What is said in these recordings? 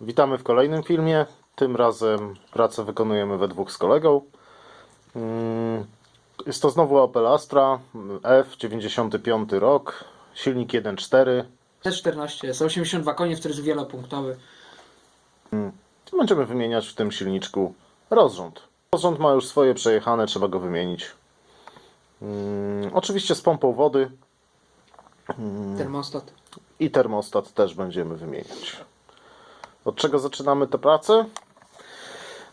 Witamy w kolejnym filmie. Tym razem pracę wykonujemy we dwóch z kolegą. Mm, Jest to znowu Opel Astra F, 95 rok, silnik 1.4. T14 jest 82 konie, który jest wielopunktowy. Będziemy wymieniać w tym silniczku rozrząd. Rozrząd ma już swoje przejechane, trzeba go wymienić. Mm, Oczywiście z pompą wody Termostat. i termostat też będziemy wymieniać. Od czego zaczynamy tę pracę?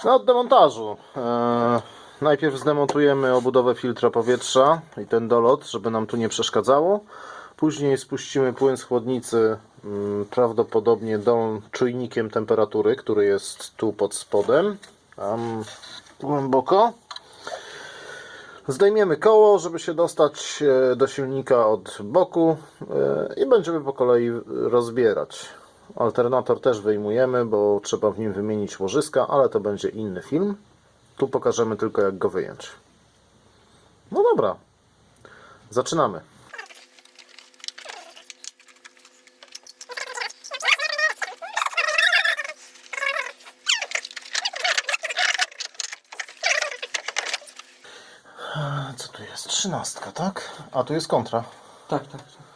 No od demontażu. Eee, najpierw zdemontujemy obudowę filtra powietrza i ten dolot, żeby nam tu nie przeszkadzało. Później spuścimy płyn z chłodnicy, mm, prawdopodobnie tą czujnikiem temperatury, który jest tu pod spodem, tam głęboko. Zdejmiemy koło, żeby się dostać e, do silnika od boku e, i będziemy po kolei rozbierać. Alternator też wyjmujemy, bo trzeba w nim wymienić łożyska, ale to będzie inny film. Tu pokażemy tylko jak go wyjąć. No dobra, zaczynamy. Co tu jest? Trzynastka, tak? A tu jest kontra. Tak, tak, tak.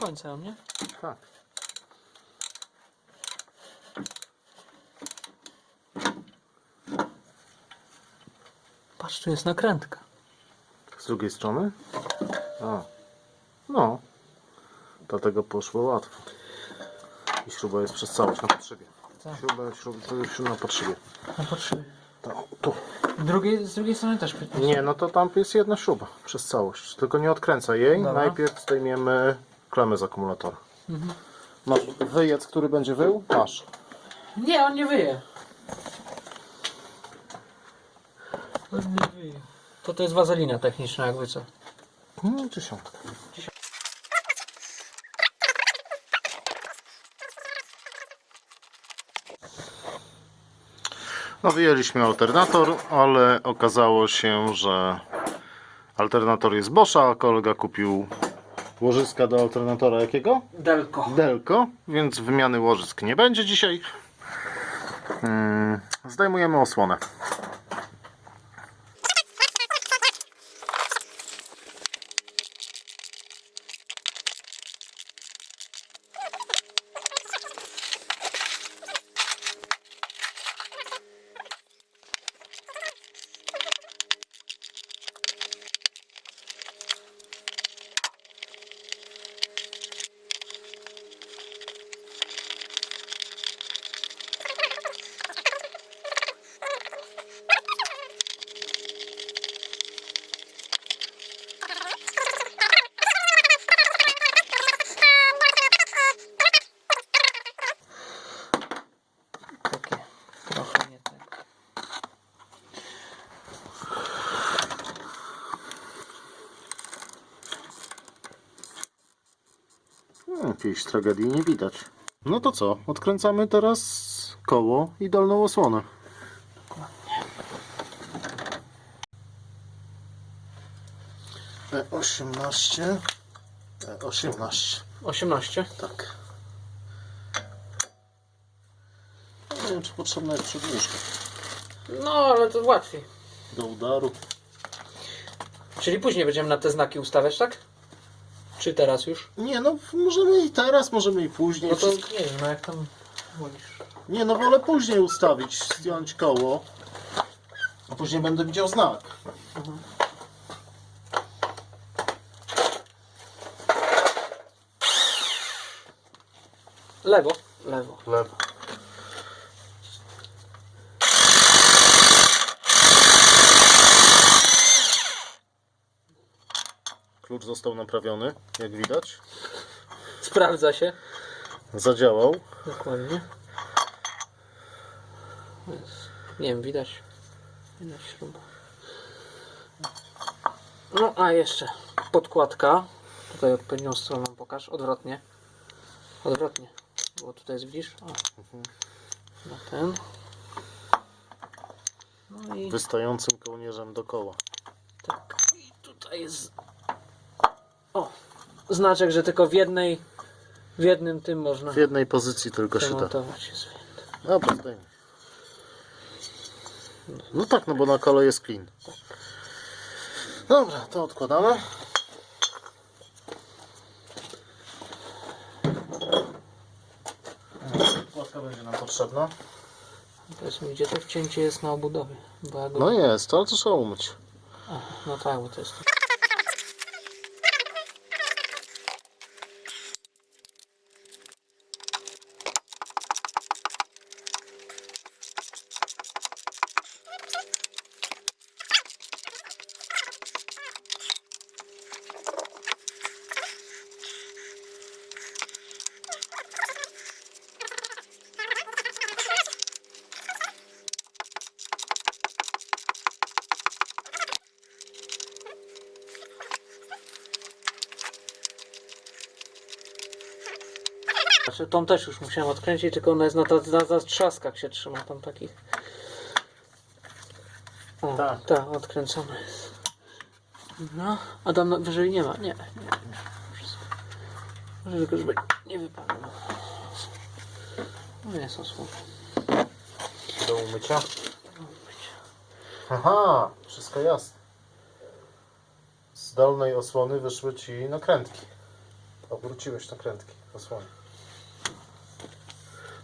Końca, nie? Tak. Patrz, tu jest nakrętka. Z drugiej strony? A. No. Dlatego poszło łatwo. I śruba jest przez całość na potrzebie. Tak. Śruba, śruba, już na potrzebie. Na potrzeby. To, tu. Drugiej, z drugiej strony też 15. Nie, no to tam jest jedna śruba przez całość. Tylko nie odkręcaj jej. Dobra. Najpierw zdejmiemy klamę z akumulatora. Masz wyjec, który będzie wył? Masz. Nie, on nie wyje. On nie wyje. To to jest wazelina techniczna, jakby co. Hmm, dziesiątka. No wyjęliśmy alternator, ale okazało się, że alternator jest Boscha, a kolega kupił łożyska do alternatora jakiego? Delko. Delco, więc wymiany łożysk nie będzie dzisiaj. Mm, Zdejmujemy osłonę. Jakiejś tragedii nie widać. No to co? Odkręcamy teraz koło i dolną osłonę. E18 E18 18. Tak. Nie wiem, czy potrzebna jest przedłużka No, ale to łatwiej. do udaru. Czyli później będziemy na te znaki ustawiać, tak? Czy teraz już? Nie, no możemy i teraz, możemy i później. No to Wszystko- nie wiem, no jak tam wolisz. Nie, no wolę później ustawić, zdjąć koło. A później będę widział znak. Lewo. Lewo. Lewo. Klucz został naprawiony, jak widać. Sprawdza się. Zadziałał. Dokładnie. Nie wiem, widać. Widać śrubę. No, a jeszcze podkładka. Tutaj odpowiednią stroną pokaż. Odwrotnie. Odwrotnie. Bo tutaj jest, widzisz? O. Na ten. No i Wystającym kołnierzem do koła. tak. I tutaj jest. O! Znaczek, że tylko w jednej. W jednym tym można W jednej pozycji tylko się da. remontować. Jest. Dobra, zdejmij. No tak, no bo na kole jest clean. Dobra, to odkładamy. Płatka będzie nam potrzebna. Powiedz mi, gdzie to wcięcie jest na obudowie? Bo ja go... No jest, ale to trzeba umyć. A, no tak, bo to jest. Znaczy, tą też już musiałem odkręcić, tylko ona jest na, ta- na zatrzaskach się trzyma tam takich. O, Tak. tak, jest. No, a tam na- wyżej nie ma, nie, nie. Wszystko. Może tylko, żeby nie wypadło. No nie są słowa. Do umycia. Aha, wszystko jasne. Z dolnej osłony wyszły ci nakrętki. Obróciłeś nakrętki osłony.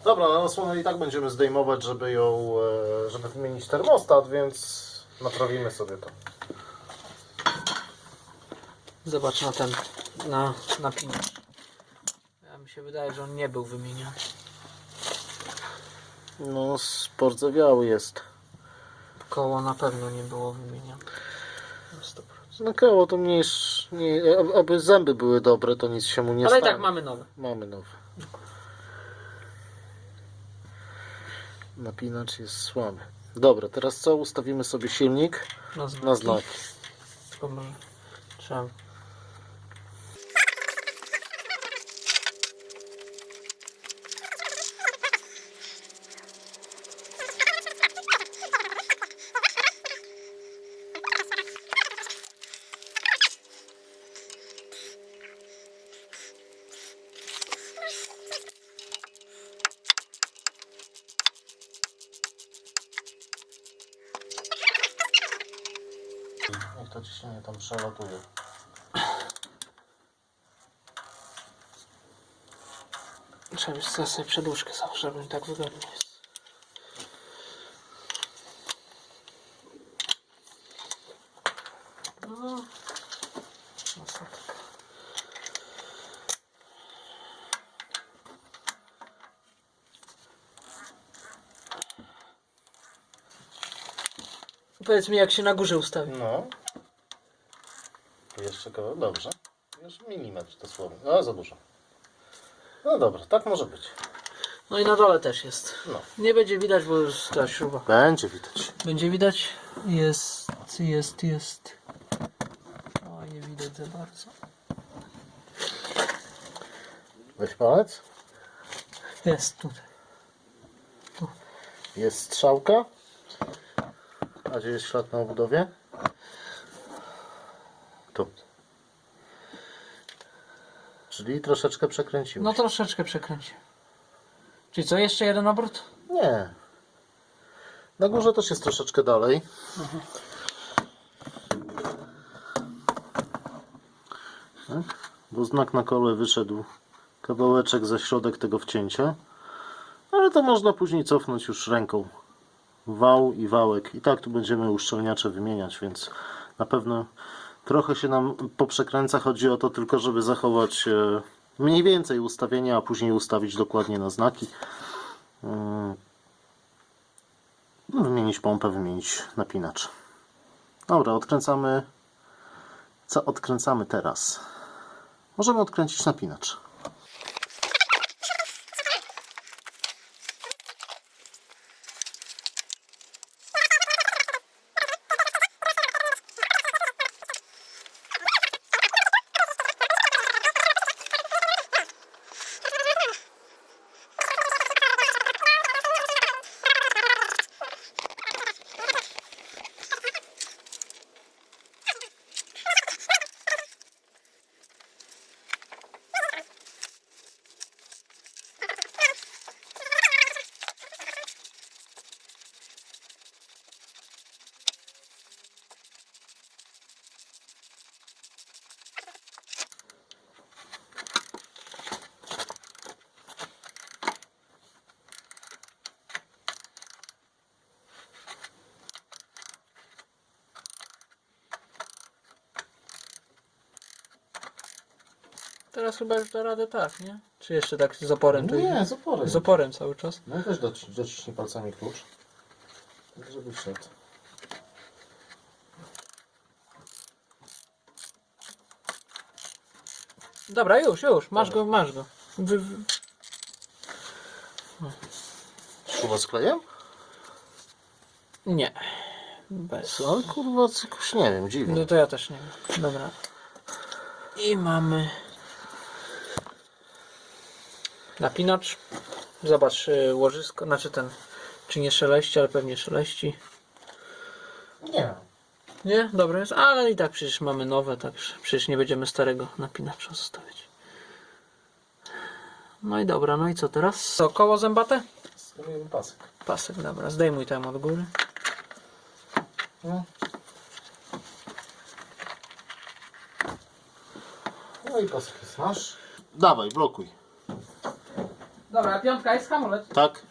Dobra, na osłonę i tak będziemy zdejmować, żeby ją, e, żeby wymienić termostat, więc naprawimy sobie to. Zobacz na ten, na napinacz. Ja mi się wydaje, że on nie był wymieniony. No, spordzewiały jest. Koło na pewno nie było wymienione. Na 100%. No koło to mniejsze, nie, ob- oby zęby były dobre, to nic się mu nie Ale i stanie. tak mamy nowe. Mamy nowe. Napinacz jest słaby. Dobra, teraz co? Ustawimy sobie silnik Na znaki. na znak. Tylko może trzeba. Niech to ciśnienie tam przelatuje. Trzeba już sobie przedłużkę zawsze, żeby tak wygodnie jest. No. Masakra. Powiedz mi, jak się na górze ustawi. No. Jeszcze koło, dobrze. Już milimetr dosłownie. No, za dużo. No dobra, tak może być. No i na dole też jest. No. Nie będzie widać, bo już ta śruba. Będzie widać. Będzie widać? Jest, jest, jest. O, nie widać za bardzo. Weź palec. Jest tutaj. Jest strzałka. A gdzie jest ślad na obudowie? Tu. Czyli troszeczkę przekręciłem. No troszeczkę przekręciłem. Czyli co, jeszcze jeden obrót? Nie. Na górze też jest troszeczkę dalej. Tak? Bo znak na kole wyszedł kawałeczek za środek tego wcięcia. Ale to można później cofnąć już ręką. Wał i wałek. I tak tu będziemy uszczelniacze wymieniać, więc na pewno trochę się nam poprzekręca. Chodzi o to tylko, żeby zachować e, mniej więcej ustawienia, a później ustawić dokładnie na znaki. Mm. No, wymienić pompę, wymienić napinacz. Dobra, odkręcamy. Co odkręcamy teraz? Możemy odkręcić napinacz. Teraz chyba już da radę tak, nie? Czy jeszcze tak z oporem? to Nie, z oporem. Z oporem cały czas. No też doci- dociśnij palcami klucz. Tak, żeby wszedł. Dobra, już, już, masz go, masz go. Wy, wy- Śruba z klejem? nie. Bez. Ale kurwa, jakoś nie wiem, dziwnie. No to ja też nie wiem. Dobra. I mamy napinacz. Zobacz y, łożysko, znaczy ten, czy nie szeleści, ale pewnie szeleści. Nie. Nie, dobre jest, ale i tak przecież mamy nowe, także przecież nie będziemy starego napinacza zostawiać. No i dobra, no i co teraz? Co, koło zębate? Zrobimy pasek. Pasek, dobra, zdejmuj tam od góry. No. No i pasek jest nasz. Dawaj, blokuj. Dobra, piątka jest hamulec. Tak?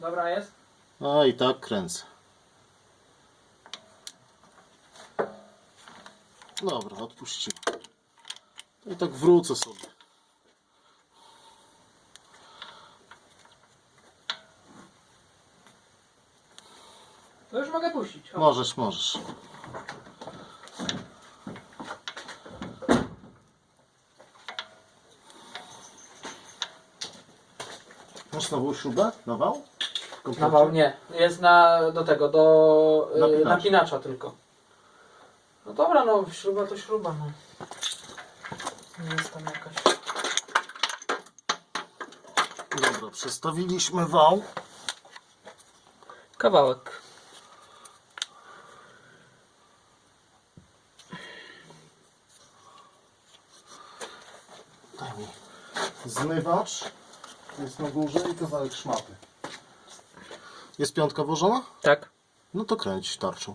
Dobra jest. No i tak kręcę. Dobra, odpuścimy. I tak wrócę sobie. To już mogę puścić. O. Możesz, możesz. Masz nową śrubę? Wał? W komplecie? Na wał nie. Jest na, do tego, do y, Napinacza. napinacza. tylko. No dobra, no śruba to śruba, no. Nie jest tam jakaś. Dobra, przestawiliśmy wał. Kawałek. Daj mi zmywacz. Jest na górze i kawałek szmaty. Jest piątka włożona? Tak. No to kręć tarczą.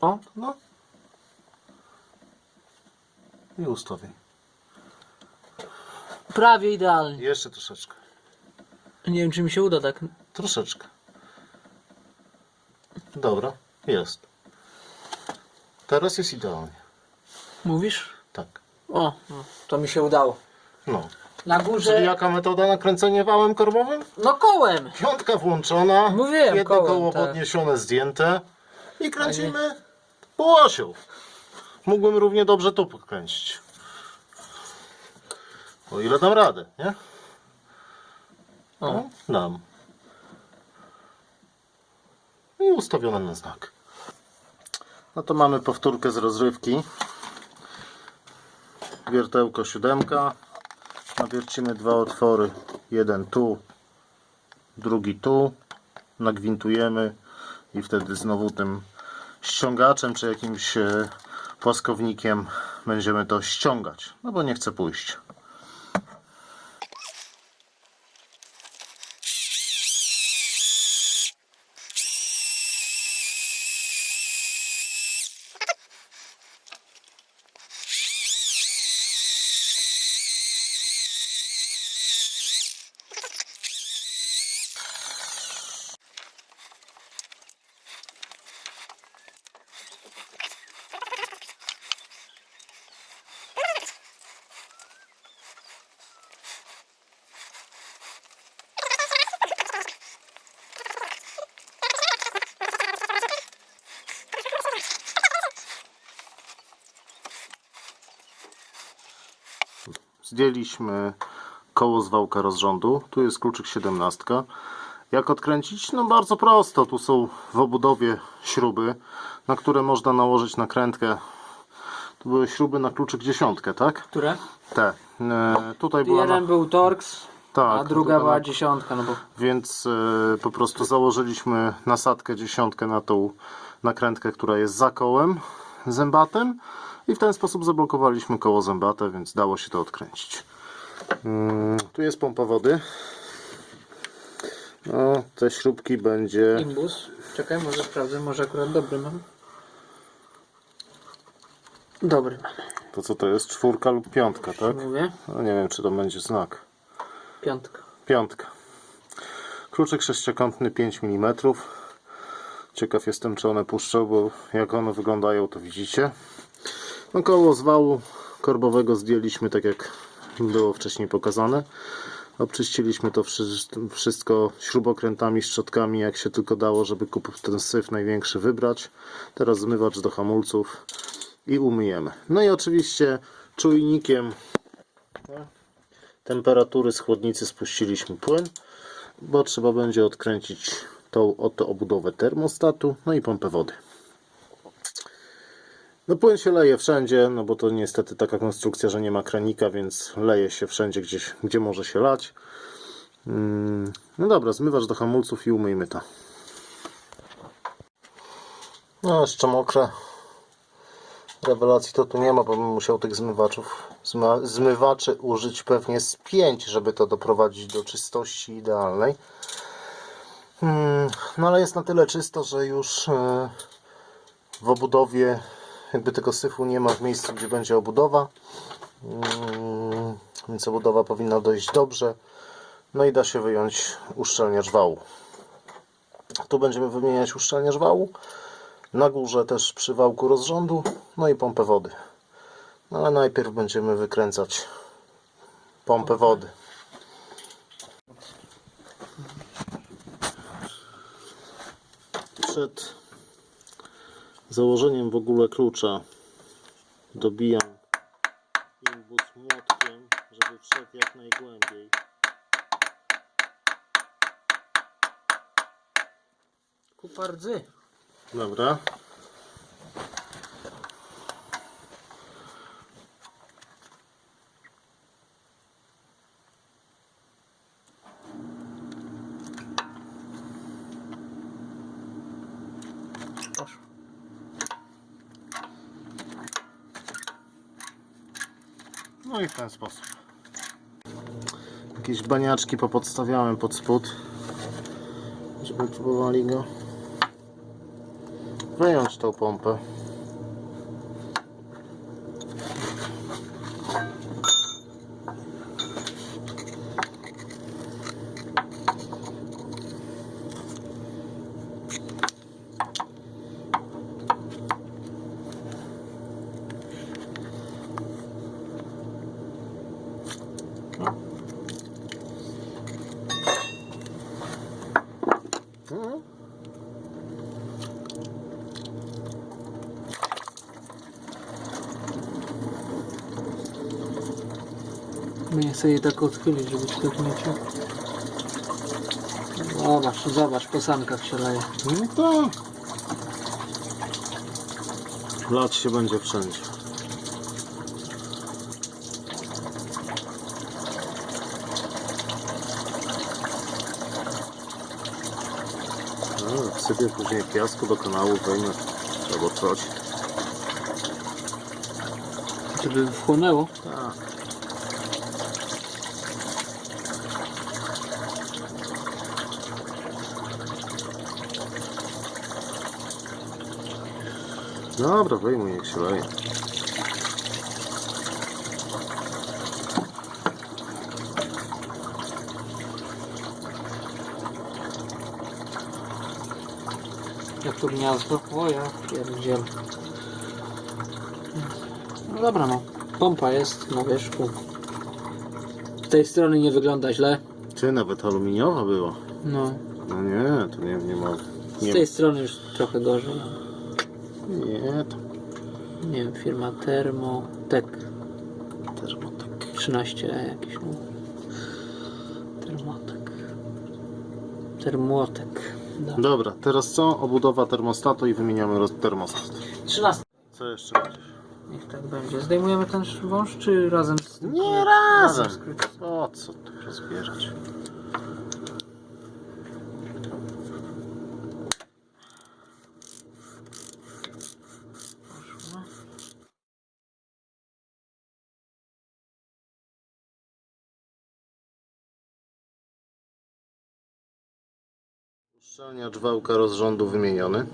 O, No. I ustawię. prawie idealnie. Jeszcze troszeczkę. Nie wiem, czy mi się uda tak. Troszeczkę. Dobra, jest. Teraz jest idealnie. Mówisz? O, no, to mi się udało. No. Na Czyli górze. jaka metoda na kręcenie wałem kormowym? No kołem. Piątka włączona, Mówiłem, jedno kołem, koło tak. podniesione, zdjęte i kręcimy po osią. Mógłbym równie dobrze tu podkręcić. O ile dam radę, nie? O. No, dam. I ustawione na znak. No to mamy powtórkę z rozrywki. Wiertełko siódemka. Nawiercimy dwa otwory. Jeden tu, drugi tu. Nagwintujemy i wtedy znowu tym ściągaczem czy jakimś e, płaskownikiem będziemy to ściągać. No bo nie chce pójść. Zdjęliśmy koło z wałka rozrządu. Tu jest kluczyk 17. Jak odkręcić? No bardzo prosto. Tu są w obudowie śruby, na które można nałożyć nakrętkę. Tu były śruby na kluczyk dziesiątkę, tak? Które? Te. E, tutaj była. Jeden Na... był Torx, Tak, a druga tutaj była na- dziesiątka, no bo Więc e, po prostu założyliśmy nasadkę dziesiątkę na tą nakrętkę, która jest za kołem zębatem i w ten sposób zablokowaliśmy koło zębate, więc dało się to odkręcić. Mm, tu jest pompa wody. No, te śrubki będzie. imbus. Czekaj, może sprawdzę, może akurat dobry mam. Dobry mam, To co to jest? Czwórka lub piątka, tak? mówię. No, nie wiem, czy to będzie znak. Piątka. Piątka. Kluczyk sześciokątny 5 mm. Ciekaw jestem, czy one puszczą, bo jak one wyglądają, to widzicie. No koło z wału korbowego zdjęliśmy, tak jak było wcześniej pokazane. Obczyściliśmy to wszy- wszystko śrubokrętami, szczotkami, jak się tylko dało, żeby ten syf największy wybrać. Teraz zmywacz do hamulców i umyjemy. No i oczywiście czujnikiem temperatury z chłodnicy spuściliśmy płyn, bo trzeba będzie odkręcić tą oto obudowę termostatu, no i pompę wody. No płyn się leje wszędzie, no bo to niestety taka konstrukcja, że nie ma kranika, więc leje się wszędzie, gdzieś, gdzie może się lać. Mm, No dobra, zmywacz do hamulców i umyjmy to. No jeszcze mokre. Rewelacji to tu nie ma, bo bym musiał tych zmywaczów, zmywaczy użyć pewnie z 5, żeby to doprowadzić do czystości idealnej. Mm, No ale jest na tyle czysto, że już e, w obudowie jakby tego syfu nie ma w miejscu, gdzie będzie obudowa. Mm, Więc obudowa powinna dojść dobrze. No i da się wyjąć uszczelniacz wału. Tu będziemy wymieniać uszczelniacz wału. Na górze też przy wałku rozrządu, no i pompę wody. No ale najpierw będziemy wykręcać pompę wody. Przed założeniem w ogóle klucza dobijam imbus młotkiem, żeby wszedł jak najgłębiej. Kupa rdzy. Dobra. W ten sposób. Jakieś baniaczki popodstawiałem pod spód, żeby próbowali go wyjąć tą pompę. chcę jej tak odchylić, żeby ci tak mieć. Zobacz, zobacz, po sankach się leje. No to... Lać się będzie wszędzie. No, wsypię później piasku do kanału, wejmę albo coś. Żeby wchłonęło? Tak. Dobra, wyjmuj, niech się leje. Jak to gniazdo? O ja pierdziel. No dobra no. Pompa jest na wierzchu. Z tej strony nie wygląda źle. Czy nawet aluminiowa była? No. No nie, to nie, nie ma. Z Nie, tej strony już trochę gorzej. Nie wiem, firma Thermotech też ma tak. 13 jakiś. no. Thermotech. Thermotech. No. Dobra, teraz co? Obudowa termostatu i wymieniamy termostat. 13. Co jeszcze będziesz? Niech tak będzie. Zdejmujemy ten wąż, czy razem z tym? Nie razem. z kluczem. O co tu rozbierać? Uszczelniacz wałka rozrządu wymieniony.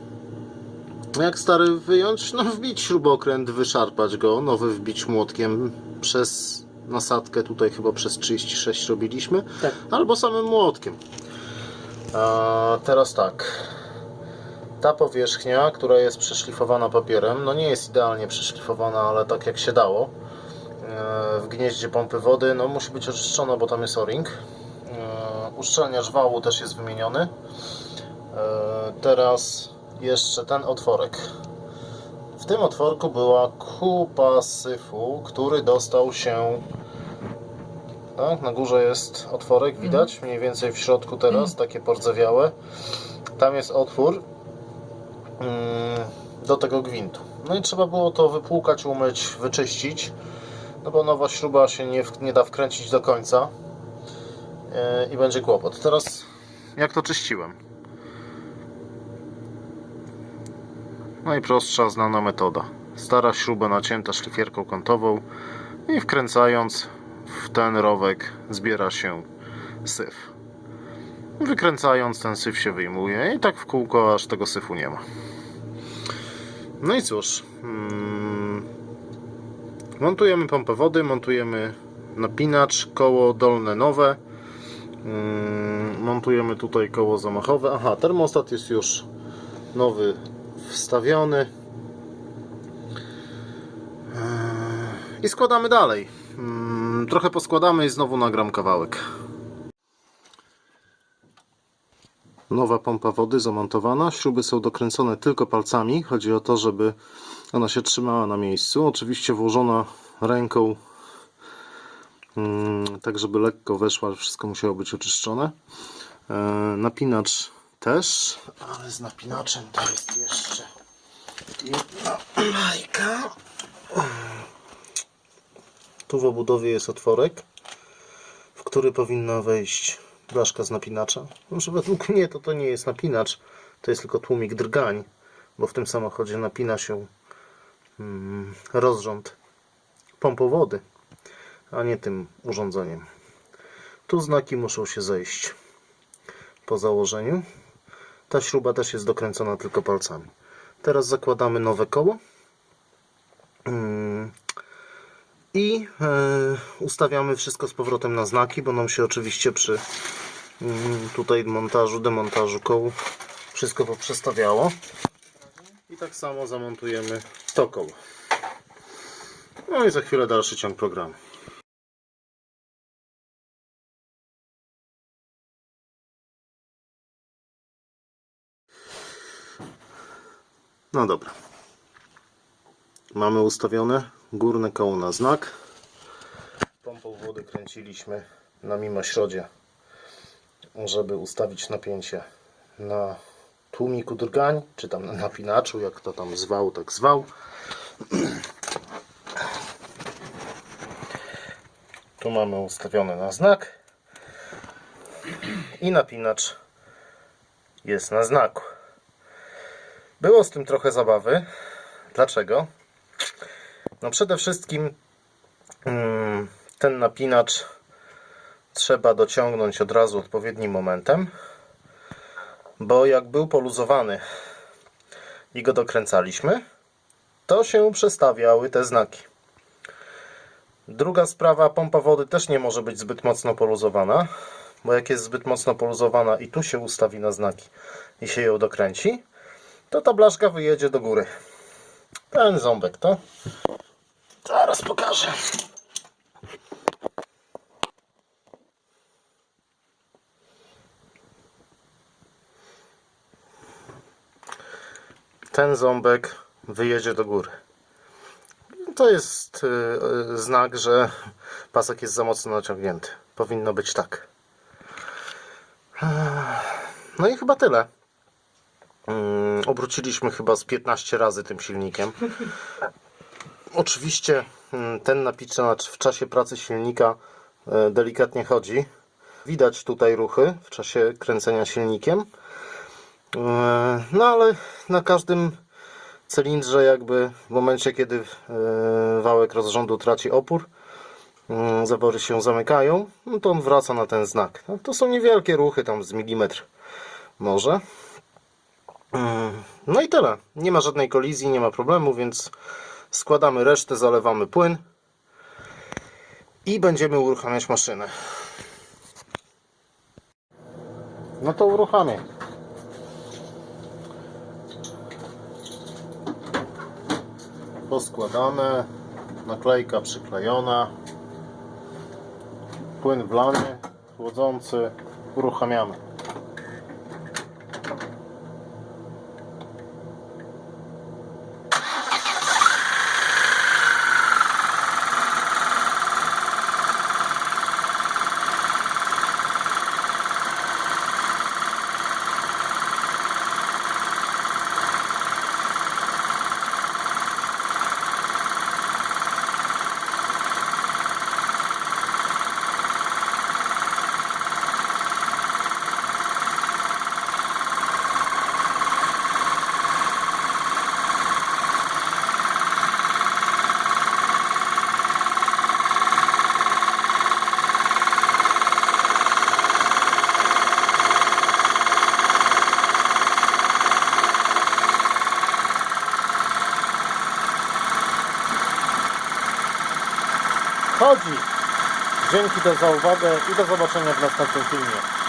Jak stary wyjąć? No wbić śrubokręt, wyszarpać go, nowy wbić młotkiem przez nasadkę, tutaj chyba przez 36 robiliśmy, Tak. albo samym młotkiem. A teraz tak. Ta powierzchnia, która jest przeszlifowana papierem, no nie jest idealnie przeszlifowana, ale tak jak się dało. E, W gnieździe pompy wody, no musi być oczyszczona, bo tam jest o-ring. Uszczelniacz wału też jest wymieniony. E, Teraz jeszcze ten otworek. W tym otworku była kupa syfu, który dostał się. Tak, na górze jest otworek, widać mniej więcej w środku teraz, takie pordzewiałe. Tam jest otwór mm, do tego gwintu. No i trzeba było to wypłukać, umyć, wyczyścić, no bo nowa śruba się nie, nie da wkręcić do końca i będzie kłopot. Teraz jak to czyściłem? Najprostsza znana metoda. Stara śruba nacięta szlifierką kątową i wkręcając w ten rowek zbiera się syf. Wykręcając ten syf się wyjmuje i tak w kółko aż tego syfu nie ma. No i cóż, mm, montujemy pompę wody, montujemy napinacz, koło dolne nowe, montujemy tutaj koło zamachowe. Aha, termostat jest już nowy wstawiony. Eee, I składamy dalej. Mm, Trochę poskładamy i znowu nagram kawałek. Nowa pompa wody zamontowana. Śruby są dokręcone tylko palcami. Chodzi o to, żeby ona się trzymała na miejscu. Oczywiście włożona ręką, mm, tak żeby lekko weszła. Wszystko musiało być oczyszczone. E, Napinacz też, ale z napinaczem to jest jeszcze jedna bajka. Tu w obudowie jest otworek, w który powinna wejść blaszka z napinacza. Może według mnie to, to nie jest napinacz, to jest tylko tłumik drgań, bo w tym samochodzie napina się mm, rozrząd pompą wody, a nie tym urządzeniem. Tu znaki muszą się zejść po założeniu. Ta śruba też jest dokręcona tylko palcami. Teraz zakładamy nowe koło. Mm. I e, ustawiamy wszystko z powrotem na znaki, bo nam się oczywiście przy mm, tutaj montażu, demontażu koł wszystko poprzestawiało. I tak samo zamontujemy to koło. No i za chwilę dalszy ciąg programu. No dobra. Mamy ustawione górne koło na znak. Pompą wody kręciliśmy na mimośrodzie, żeby ustawić napięcie na tłumiku drgań, czy tam na napinaczu, jak to tam zwał, tak zwał. Tu mamy ustawione na znak i napinacz jest na znaku. Było z tym trochę zabawy. Dlaczego? No przede wszystkim mm, ten napinacz trzeba dociągnąć od razu odpowiednim momentem, bo jak był poluzowany i go dokręcaliśmy, to się przestawiały te znaki. Druga sprawa, pompa wody też nie może być zbyt mocno poluzowana, bo jak jest zbyt mocno poluzowana i tu się ustawi na znaki i się ją dokręci, to ta blaszka wyjedzie do góry. Ten ząbek to zaraz pokażę. Ten ząbek wyjedzie do góry. To jest y, y, znak, że pasek jest za mocno naciągnięty. Powinno być tak. No i chyba tyle. Mm, Obróciliśmy chyba z 15 razy tym silnikiem. Oczywiście mm, ten napiczacz w czasie pracy silnika e, delikatnie chodzi. Widać tutaj ruchy w czasie kręcenia silnikiem. E, No ale na każdym cylindrze jakby w momencie kiedy e, wałek rozrządu traci opór, zawory się zamykają, no to on wraca na ten znak. No, to są niewielkie ruchy, tam z milimetr może. No i tyle. Nie ma żadnej kolizji, nie ma problemu, więc składamy resztę, zalewamy płyn i będziemy uruchamiać maszynę. No to uruchamiaj. Poskładane, naklejka przyklejona, płyn wlany, chłodzący, uruchamiamy. Chodzi! Dzięki za uwagę i do zobaczenia w następnym filmie.